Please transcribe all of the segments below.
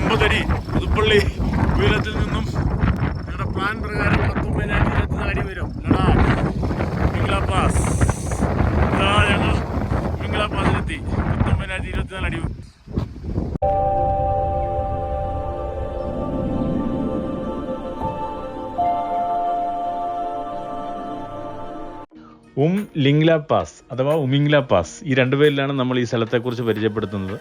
ഒമ്പതടി പുതുപ്പള്ളി ഉയരത്തിൽ നിന്നും ഞങ്ങളുടെ പ്ലാൻ പ്രകാരം പത്തൊമ്പതിനായിരത്തി ഇരുപത്തിനാല് അടി വരും. ലഡാക്ക് മിംഗ്ല പാസ്. ഇതാ ഞങ്ങൾ ഉം ലിംഗ്ല പാസ് അഥവാ ഉമിംഗ്ല പാസ്. ഈ രണ്ടുപേരിലാണ് നമ്മൾ ഈ സ്ഥലത്തെക്കുറിച്ച് പരിചയപ്പെടുത്തുന്നത്.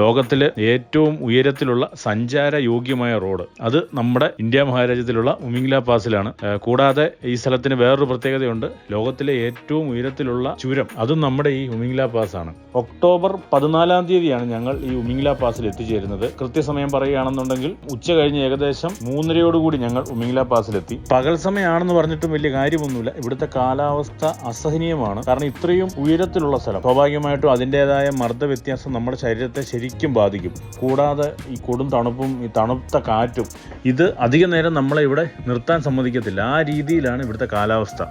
ലോകത്തിലെ ഏറ്റവും ഉയരത്തിലുള്ള സഞ്ചാര യോഗ്യമായ റോഡ്. അത് നമ്മുടെ ഇന്ത്യ മഹാരാജ്യത്തിലുള്ള ഉമിംഗ്ല പാസിലാണ്. കൂടാതെ ഈ സ്ഥലത്തിന് വേറൊരു പ്രത്യേകതയുണ്ട്. ലോകത്തിലെ ഏറ്റവും ഉയരത്തിലുള്ള ചുരം അതും നമ്മുടെ ഈ ഉമിംഗ്ല പാസ് ആണ് ഒക്ടോബർ പതിനാലാം തീയതിയാണ് ഞങ്ങൾ ഈ ഉമിംഗ്ല പാസിൽ എത്തിച്ചേരുന്നത്. കൃത്യസമയം പറയുകയാണെന്നുണ്ടെങ്കിൽ ഉച്ച കഴിഞ്ഞ് ഏകദേശം മൂന്നരയോടുകൂടി ഞങ്ങൾ ഉമിംഗ്ല പാസിലെത്തി. പകൽ സമയമാണെന്ന് പറഞ്ഞിട്ടും വലിയ കാര്യമൊന്നുമില്ല. ഇവിടുത്തെ കാലാവസ്ഥ അസഹനീയമാണ്. കാരണം ഇത്രയും ഉയരത്തിലുള്ള സ്ഥലം സ്വാഭാവികമായിട്ടും അതിന്റെതായ മർദ്ദ വ്യത്യാസം നമ്മുടെ ശരീരത്തെ ശരിക്കും ബാധിക്കും. കൂടാതെ ഈ കൊടും തണുപ്പും ഈ തണുത്ത കാറ്റും ഇത് അധിക നേരം നമ്മളെ ഇവിടെ നിർത്താൻ സമ്മതിക്കത്തില്ല. ആ രീതിയിലാണ് ഇവിടുത്തെ കാലാവസ്ഥ.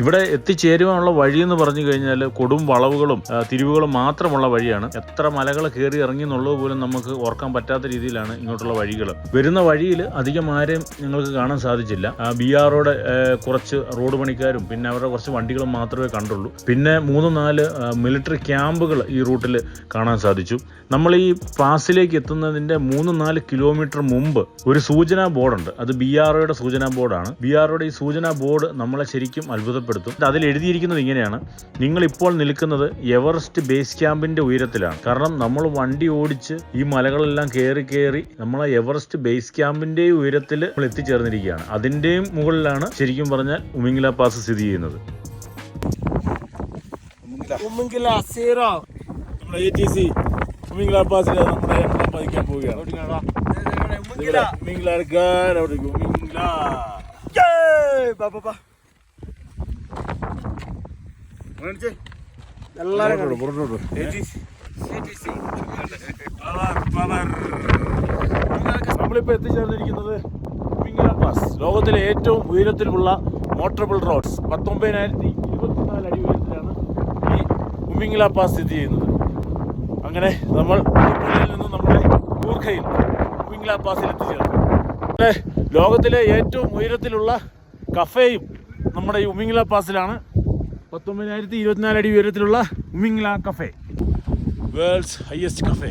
ഇവിടെ എത്തിച്ചേരുവാനുള്ള വഴി എന്ന് പറഞ്ഞു കഴിഞ്ഞാൽ കൊടും വളവുകളും തിരിവുകളും മാത്രമുള്ള വഴിയാണ്. എത്ര മലകൾ കയറി ഇറങ്ങി എന്നുള്ളത് പോലും നമുക്ക് ഓർക്കാൻ പറ്റാത്ത രീതിയിലാണ് ഇങ്ങോട്ടുള്ള വഴികൾ വരുന്ന വഴിയിൽ അധികം ആരെയും ഞങ്ങൾക്ക് കാണാൻ സാധിച്ചില്ല. ബി ആറോടെ കുറച്ച് റോഡ് പണിക്കാരും പിന്നെ അവരുടെ കുറച്ച് വണ്ടികളും മാത്രമേ കണ്ടുള്ളൂ. പിന്നെ മൂന്ന് നാല് മിലിറ്ററി ക്യാമ്പുകൾ ഈ റൂട്ടിൽ കാണാൻ സാധിച്ചു. നമ്മൾ ഈ പാസിലേക്ക് എത്തുന്നതിന്റെ മൂന്ന് നാല് കിലോമീറ്റർ മുമ്പ് ഒരു സൂചനാ ബോർഡുണ്ട്. അത് ബി ആർഒയുടെ സൂചനാ ബോർഡാണ്. ബി ഈ സൂചനാ ബോർഡ് നമ്മളെ ശരിക്കും അത്ഭുതപ്പെടുത്തും. അതിൽ എഴുതിയിരിക്കുന്നത് ഇങ്ങനെയാണ്. നിങ്ങൾ ഇപ്പോൾ നിൽക്കുന്നത് എവറസ്റ്റ് ബേസ് ക്യാമ്പിന്റെ ഉയരത്തിലാണ്. കാരണം നമ്മൾ വണ്ടി ഓടിച്ച് ഈ മലകളെല്ലാം കയറി കയറി നമ്മൾ എവറസ്റ്റ് ബേസ് ക്യാമ്പിന്റെ ഉയരത്തിൽ നമ്മൾ എത്തിച്ചേർന്നിരിക്കുകയാണ്. അതിന്റെയും മുകളിലാണ് ശരിക്കും പറഞ്ഞാൽ ഉമിംഗ്ല പാസ് സ്ഥിതി ചെയ്യുന്നത്. ഉമ്മെങ്കില സീറോ. നമ്മുടെ എ ടി സി ഉമിംഗ്ല പാസിൽ നമ്മുടെ എണ്ണം പതിക്കാൻ പോവുകയാണ്. ഉമ്മെങ്കില നമ്മളിപ്പോ എത്തിച്ചേർന്നിരിക്കുന്നത് പാസ്. ലോകത്തിലെ ഏറ്റവും ഉയരത്തിലുള്ള മോട്ടറബിൾ റോഡ്സ് പത്തൊമ്പതിനായിരത്തി ഇരുപത്തിനാല് അടി ഉയരത്തിലാണ് ഈ ഉമിംഗ്ല പാസ് സ്ഥിതി ചെയ്യുന്നത്. അങ്ങനെ നമ്മൾ നിന്ന് നമ്മുടെ കൂർഖയിൽ ഉമിംഗ്ല പാസിൽ എത്തിച്ചേർന്നു. ലോകത്തിലെ ഏറ്റവും ഉയരത്തിലുള്ള കഫേയും നമ്മുടെ ഈ ഉമിംഗ്ല പാസിലാണ് പത്തൊമ്പതിനായിരത്തി ഇരുപത്തിനാല് അടി ഉയരത്തിലുള്ള Umlingla cafe world's highest cafe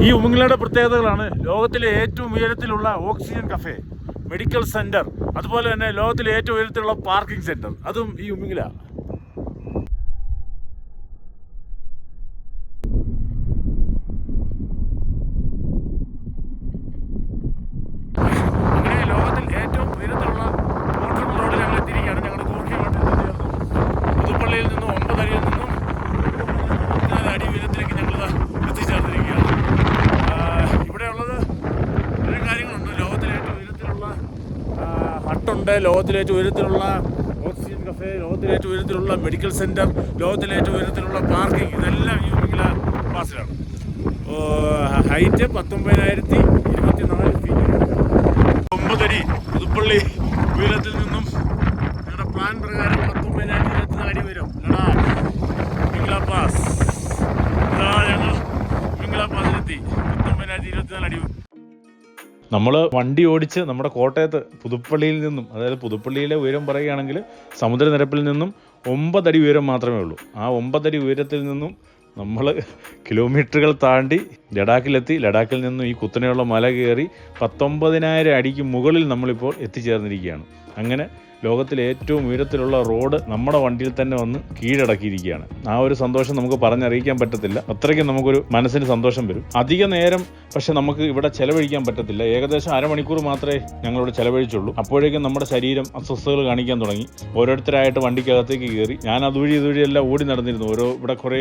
ഈ ഉമിംഗ്ലയുടെ പ്രത്യേകതകളാണ് ലോകത്തിലെ ഏറ്റവും ഉയരത്തിലുള്ള ഓക്സിജൻ കഫേ മെഡിക്കൽ സെന്റർ അതുപോലെ തന്നെ ലോകത്തിലെ ഏറ്റവും ഉയരത്തിലുള്ള പാർക്കിംഗ് സെന്റർ. അതും ഈ ഉമിംഗ്ല അങ്ങനെ ലോകത്തിൽ ഏറ്റവും ഉയരത്തിലുള്ള മോട്ടോർ റോഡിൽ ഞങ്ങൾ എത്തിയിരിക്കുകയാണ് ഞങ്ങളുടെ കൂർക്കയുമായിട്ട് പുതുപ്പള്ളിയിൽ നിന്നും ഒമ്പതടിയിൽ നിന്നും പതിനാല് അടി ഉയരത്തിലേക്ക് ഞങ്ങൾ എത്തിച്ചേർന്നിരിക്കുകയാണ് ആ, ഇവിടെയുള്ളത് ഒരു കാര്യങ്ങളുണ്ട് ലോകത്തിലെ ഏറ്റവും ഉയരത്തിലുള്ള ആ, ഹട്ടുണ്ട് ലോകത്തിലെ ഏറ്റവും ഉയരത്തിലുള്ള ഓക്സിജൻ കഫേ ലോകത്തിലെ ഏറ്റവും ഉയരത്തിലുള്ള മെഡിക്കൽ സെന്റർ ലോകത്തിലെ ഏറ്റവും ഉയരത്തിലുള്ള പാർക്കിംഗ് ഇതെല്ലാം ഈ ഉമിംഗ്ല പാസിലാണ്. ഹൈറ്റ് പത്തൊമ്പതിനായിരത്തി ഇരുപത്തി നാല് ഫീറ്റ് ഒമ്പതടി പുതുപ്പള്ളി ഉയരത്തിൽ നിന്നും ഞങ്ങളുടെ പ്ലാൻ പ്രകാരം പത്തൊമ്പതിനായിരത്തി ഇരുപത്തിനാല് അടി വരും മിംഗ്ല പാസ് ഞങ്ങൾ മിംഗ്ല പാസിലെത്തി പത്തൊമ്പതിനായിരത്തി ഇരുപത്തിനാല് അടി നമ്മൾ വണ്ടി ഓടിച്ച് നമ്മുടെ കോട്ടയത്ത് പുതുപ്പള്ളിയിൽ നിന്നും അതായത് പുതുപ്പള്ളിയിലെ ഉയരം പറയുകയാണെങ്കിൽ സമുദ്രനിരപ്പിൽ നിന്നും ഒമ്പതടി ഉയരം മാത്രമേ ഉള്ളൂ. ആ ഒമ്പതടി ഉയരത്തിൽ നിന്നും നമ്മൾ കിലോമീറ്ററുകൾ താണ്ടി ലഡാക്കിലെത്തി ലഡാക്കിൽ നിന്നും ഈ കുത്തനെയുള്ള മല കയറി പത്തൊമ്പതിനായിരം അടിക്ക് മുകളിൽ നമ്മളിപ്പോൾ എത്തിച്ചേർന്നിരിക്കുകയാണ്. അങ്ങനെ ലോകത്തിലെ ഏറ്റവും ഉയരത്തിലുള്ള റോഡ് നമ്മുടെ വണ്ടിയിൽ തന്നെ വന്ന് കീഴടക്കിയിരിക്കുകയാണ്. ആ ഒരു സന്തോഷം നമുക്ക് പറഞ്ഞറിയിക്കാൻ പറ്റത്തില്ല. അത്രയ്ക്കും നമുക്കൊരു മനസ്സിന് സന്തോഷം വരും. അധിക നേരം പക്ഷെ നമുക്ക് ഇവിടെ ചെലവഴിക്കാൻ പറ്റത്തില്ല. ഏകദേശം അരമണിക്കൂർ മാത്രമേ ഞങ്ങളിവിടെ ചെലവഴിച്ചുള്ളൂ. അപ്പോഴേക്കും നമ്മുടെ ശരീരം അസ്വസ്ഥതകൾ കാണിക്കാൻ തുടങ്ങി. ഓരോരുത്തരായിട്ട് വണ്ടിക്കകത്തേക്ക് കയറി. ഞാൻ അതുവഴി ഇതുവഴിയെല്ലാം ഓടി നടന്നിരുന്നു. ഓരോ ഇവിടെ കുറേ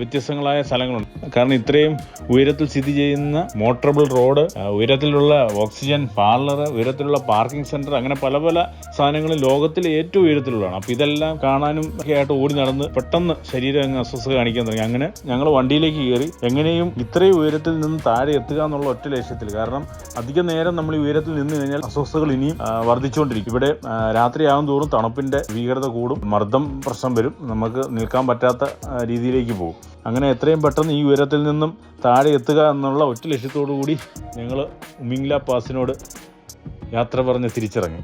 വ്യത്യസ്തങ്ങളായ സ്ഥലങ്ങളുണ്ട്. കാരണം ഇത്രയും ഉയരത്തിൽ സ്ഥിതി ചെയ്യുന്ന മോട്ടറബിൾ റോഡ് ഉയരത്തിലുള്ള ഓക്സിജൻ പാർലർ ഉയരത്തിലുള്ള പാർക്കിംഗ് സെന്റർ അങ്ങനെ പല പല സാധനങ്ങൾ സ്ഥലങ്ങളും ലോകത്തിലെ ഏറ്റവും ഉയരത്തിലുള്ളതാണ്. അപ്പോൾ ഇതെല്ലാം കാണാനും ഒക്കെ ആയിട്ട് ഓടി നടന്ന് പെട്ടെന്ന് ശരീരം അങ്ങ് അസ്വസ്ഥ കാണിക്കാൻ തുടങ്ങി. അങ്ങനെ ഞങ്ങൾ വണ്ടിയിലേക്ക് കയറി എങ്ങനെയും ഇത്രയും ഉയരത്തിൽ നിന്ന് താഴെ എത്തുക എന്നുള്ള ഒറ്റ ലക്ഷ്യത്തിൽ കാരണം അധിക നേരം നമ്മൾ ഈ ഉയരത്തിൽ നിന്ന് കഴിഞ്ഞാൽ അസ്വസ്ഥകൾ ഇനിയും വർദ്ധിച്ചുകൊണ്ടിരിക്കും. ഇവിടെ രാത്രിയാകും തോറും തണുപ്പിന്റെ ഭീകരത കൂടും. മർദ്ദം പ്രശ്നം വരും. നമുക്ക് നിൽക്കാൻ പറ്റാത്ത രീതിയിലേക്ക് പോകും. അങ്ങനെ എത്രയും പെട്ടെന്ന് ഈ ഉയരത്തിൽ നിന്നും താഴെ എത്തുക എന്നുള്ള ഒറ്റ ലക്ഷ്യത്തോടു കൂടി ഞങ്ങൾ ഉമിംഗ്ല പാസിനോട് യാത്ര പറഞ്ഞ് തിരിച്ചിറങ്ങി.